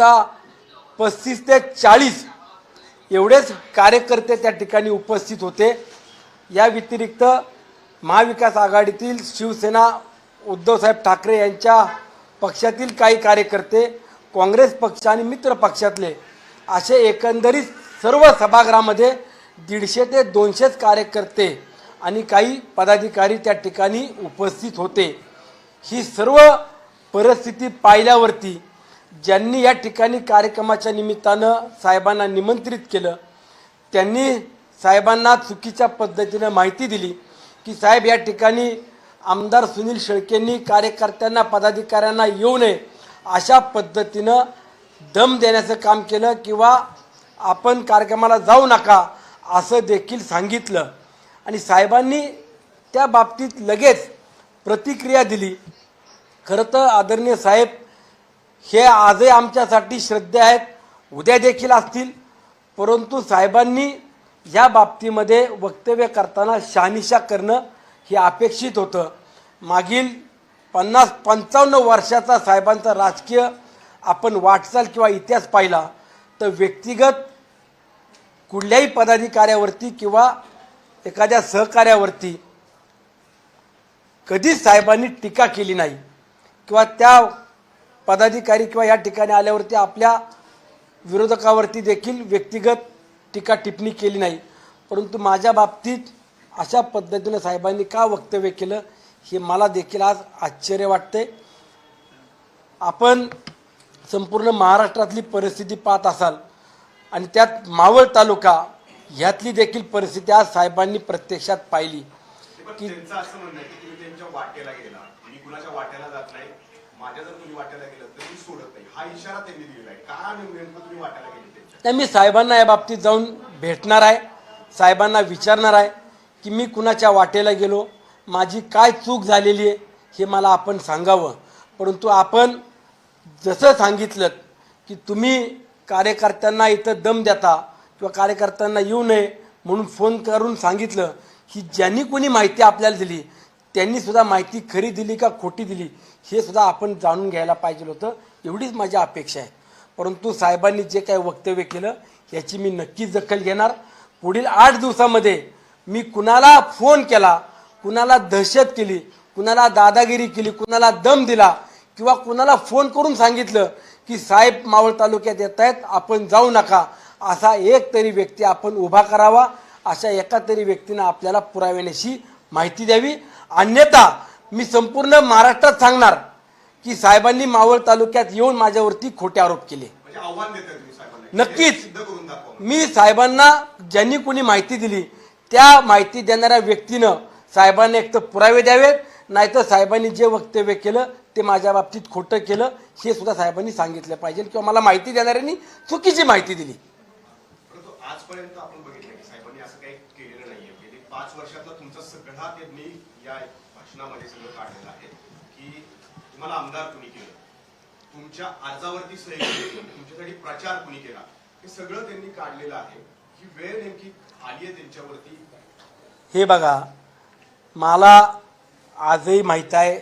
साधारणतः पस्तीस ते चाळीस एवढेच कार्यकर्ते त्या ठिकाणी उपस्थित होते. या व्यतिरिक्त महाविकास आघाडीतील शिवसेना उद्धवसाहेब ठाकरे यांच्या पक्षातील काही कार्यकर्ते काँग्रेस पक्ष आणि मित्र पक्षातले असे एकंदरीत सर्व सभागृहामध्ये दीडशे ते दोनशेच कार्यकर्ते आणि काही पदाधिकारी त्या ठिकाणी उपस्थित होते. ही सर्व परिस्थिती पाहिल्यावरती ज्यांनी या ठिकाणी कार्यक्रमाच्या निमित्तानं साहेबांना निमंत्रित केलं त्यांनी साहेबांना चुकीच्या पद्धतीनं माहिती दिली की साहेब या ठिकाणी आमदार सुनील शेळकेंनी कार्यकर्त्यांना पदाधिकाऱ्यांना येऊ नये अशा पद्धतीनं दम देण्याचं काम केलं किंवा आपण कार्यक्रमाला जाऊ नका असं देखील सांगितलं. आणि साहेबांनी त्या बाबतीत लगेच प्रतिक्रिया दिली. खरं तर आदरणीय साहेब हे आजही आमच्यासाठी श्रद्धे आहेत उद्या देखील असतील. परंतु साहेबांनी या बाबतीमध्ये वक्तव्य करताना शहानिशा करणं हे अपेक्षित होतं. मागील पन्नास पंचावन्न वर्षाचा साहेबांचा राजकीय आपण वाटचाल किंवा इतिहास पाहिला तर व्यक्तिगत कुठल्याही पदाधिकाऱ्यावरती किंवा एखाद्या सहकार्यावरती कधीच साहेबांनी टीका केली नाही. किंवा त्या पदाधिकारी किंवा या ठिकाणी आल्यावरती आपल्या विरोधकावरती देखील व्यक्तिगत टीका टिप्पणी केली नाही. परंतु माझ्या बाबतीत अशा पद्धतीनं साहेबांनी का वक्तव्य केलं हे मला देखील आज आश्चर्य वाटते आपण संपूर्ण महाराष्ट्रातली परिस्थिती पाहत असाल आणि त्यात मावळ तालुका ह्यातली देखील परिस्थिती आज साहेबांनी प्रत्यक्षात पाहिली. त्यांचं असं म्हणणं आहे की तुम्ही त्यांच्या वाट्याला गेला. मी कुणाच्या वाट्याला जात नाही. माझ्या जर तुम्ही वाटायला गेलं तर मी सोडत नाही. हा इशारा त्यांनी दिलेला आहे. का नेमकं तुम्ही वाटायला गेले नाही मी साहेबांना या बाबतीत जाऊन भेटणार आहे. साहेबांना विचारणार आहे की मी कुणाच्या वाटेला गेलो माझी काय चूक झालेली आहे हे मला आपण सांगावं. परंतु आपण जसं सांगितलं की तुम्ही कार्यकर्त्यांना इथं दम देता किंवा कार्यकर्त्यांना येऊ नये म्हणून फोन करून सांगितलं की ज्यांनी कोणी माहिती आपल्याला दिली त्यांनी सुद्धा माहिती खरी दिली का खोटी दिली हे सुद्धा आपण जाणून घ्यायला पाहिजे होतं. एवढीच माझी अपेक्षा आहे. परंतु साहेबांनी जे काही वक्तव्य केलं याची मी नक्कीच दखल घेणार. पुढील आठ दिवसामध्ये मी कुणाला फोन केला कुणाला दहशत केली कुणाला दादागिरी केली कुणाला दम दिला किंवा कुणाला फोन करून सांगितलं की साहेब मावळ तालुक्यात येत आहेत आपण जाऊ नका असा एक तरी व्यक्ती आपण उभा करावा अशा एका तरी व्यक्तीनं आपल्याला पुराव्यानेशी माहिती द्यावी. अन्यथा मी संपूर्ण महाराष्ट्रात सांगणार की साहेबांनी मावळ तालुक्यात येऊन माझ्यावरती खोटे आरोप केले. म्हणजे साहेबांना. नक्कीच. मी साहेबांना ज्यांनी कोणी माहिती दिली त्या माहिती देणाऱ्या व्यक्तीनं साहेबांना एक तर पुरावे द्यावेत नाहीतर साहेबांनी जे वक्तव्य केलं ते माझ्या बाबतीत खोटं केलं हे सुद्धा साहेबांनी सांगितलं पाहिजे. किंवा मला माहिती देणाऱ्यांनी चुकीची माहिती दिली. आजपर्यंत आपण बघितलं की साहेबांनी असं काही केलेलं गेली पाच वर्षातला तुमचा सगळा ते मी या भाषणामध्ये सगळं काढलेलं आहे की तुम्हाला आमदार कुणी केलं? तुमच्या अर्जावरती सही केली? तुमच्यासाठी प्रचार कुणी केला? हे सगळं त्यांनी काढलेलं आहे. ही वेळ नेमकी आली आहे त्यांच्यावरती? हे बघा मला आजही माहीत आहे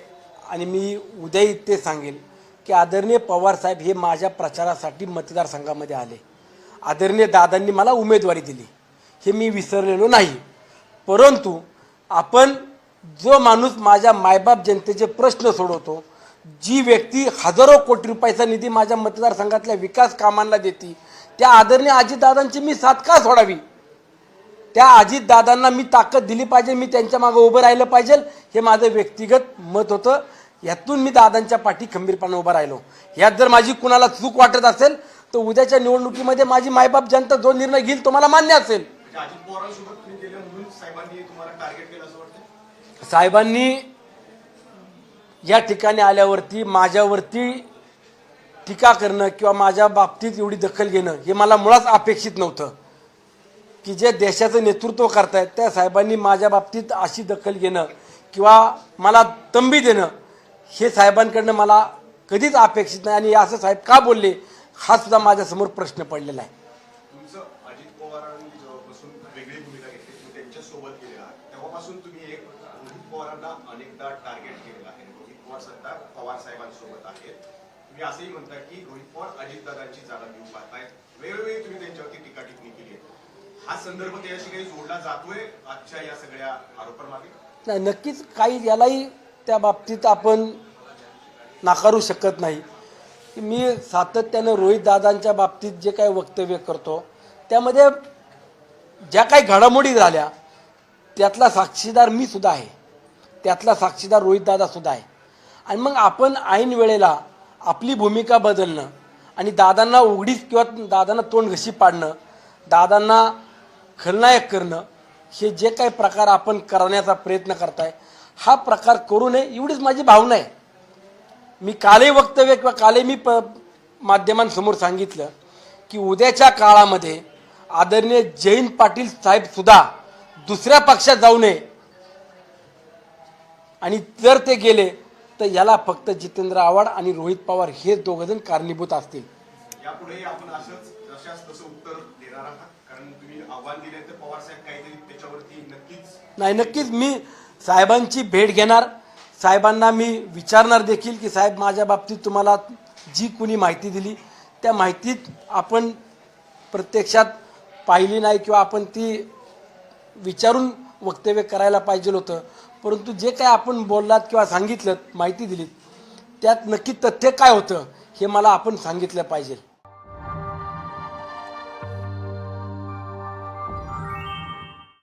आणि मी उद्याही ते सांगेल की आदरणीय पवारसाहेब हे माझ्या प्रचारासाठी मतदारसंघामध्ये आले. आदरणीय दादांनी मला उमेदवारी दिली. हे मी विसरलेलो नाही. परंतु आपण जो माणूस माझ्या मायबाप जनतेचे प्रश्न सोडवतो जी व्यक्ती हजारो कोटी रुपयाचा निधी माझ्या मतदारसंघातल्या विकास कामांना देते त्या आदरणीय अजितदादांची मी साथ का सोडावी? त्या अजितदादांना मी ताकद दिली पाहिजे मी त्यांच्या मागं उभं राहिलं पाहिजे हे माझं व्यक्तिगत मत होतं. यातून मी दादांच्या पाठी खंबीरपणे उभं राहिलो. यात जर माझी कुणाला चूक वाटत असेल तर उद्याच्या निवडणुकीमध्ये माझी मायबाप जनता जो निर्णय घेईल तो मला मान्य असेल. अजित पवारांसोबत तुम्ही म्हणून साहेबांनी तुम्हाला टार्गेट केलं असं वाटतं साहेबांनी या ठिकाणी आल्यावरती माझ्यावरती टीका करणं किंवा माझ्या बाबतीत एवढी दखल घेणं हे मला मुळात अपेक्षित नव्हतं. की जे देशाचं नेतृत्व करतायत त्या साहेबांनी माझ्या बाबतीत अशी दखल घेणं किंवा मला तंबी देणं हे साहेबांकडनं मला कधीच अपेक्षित नाही. आणि असं साहेब का बोलले हा सुद्धा माझ्यासमोर प्रश्न पडलेला आहे तुमचं अजित पवारांनी जेव्हापासून वेगळी भूमिका घेतली तुम्ही त्यांच्यासोबत गेलेला आहात, तेव्हापासून तुम्ही एक रोहित पवारांना अनेकदा टार्गेट केलेलं आहे. रोहित पवार सध्या पवार साहेबांसोबत आहेत. तुम्ही असंही म्हणता की रोहित पवार अजितदादांची जागा घेऊ पाहतायत वेळोवेळी तुम्ही त्यांच्यावरती टीका टिप्पणी केली आहे. हा संदर्भ त्याच्याशी काही जोडला जातोय आजच्या या सगळ्या आरोपांमागे? नाही नक्कीच काही यालाही त्या बाबतीत आपण नाकारू शकत नाही. मी सातत्यानं रोहित दादांच्या बाबतीत जे काही वक्तव्य करतो त्यामध्ये ज्या काही घडामोडी झाल्या त्यातला साक्षीदार मी सुद्धा आहे. त्यातला साक्षीदार रोहितदादा सुद्धा आहे. आणि मग आपण ऐन वेळेला आपली भूमिका बदलणं आणि दादांना उघडीच किंवा दादांना तोंड घशी पाडणं दादांना खलनायक करणं हे जे काही प्रकार आपण करण्याचा प्रयत्न करताय हा प्रकार करू नये एवढीच माझी भावना आहे. मी कालही वक्तव्य किंवा कालही मी प माध्यमांसमोर सांगितलं की उद्याच्या काळामध्ये आदरणीय जयंत पाटील साहेबसुद्धा दुसऱ्या पक्षात जाऊ नये आणि जर ते गेले तर याला फक्त जितेंद्र आव्हाड आणि रोहित पवार हे दोघजण कारणीभूत असतील. यापुढे आपण असंच जशाच तसं उत्तर देणार आहात. कारण तुम्ही आव्हान दिले तर पवार साहेब काहीतरी त्याच्यावरती नक्कीच नाही नक्कीच मी साहेबांची भेट घेणार. साहेबांना मी विचारणार देखील की साहेब माझ्या बाबतीत तुम्हाला जी कुणी माहिती दिली त्या माहितीत आपण प्रत्यक्षात पाहिली नाही किंवा आपण ती विचारून वक्तव्य करायला पाहिजे होतं. परंतु जे काय आपण बोललात किंवा सांगितलं माहिती दिलीत त्यात नक्की तथ्य काय होतं हे मला आपण सांगितलं पाहिजे.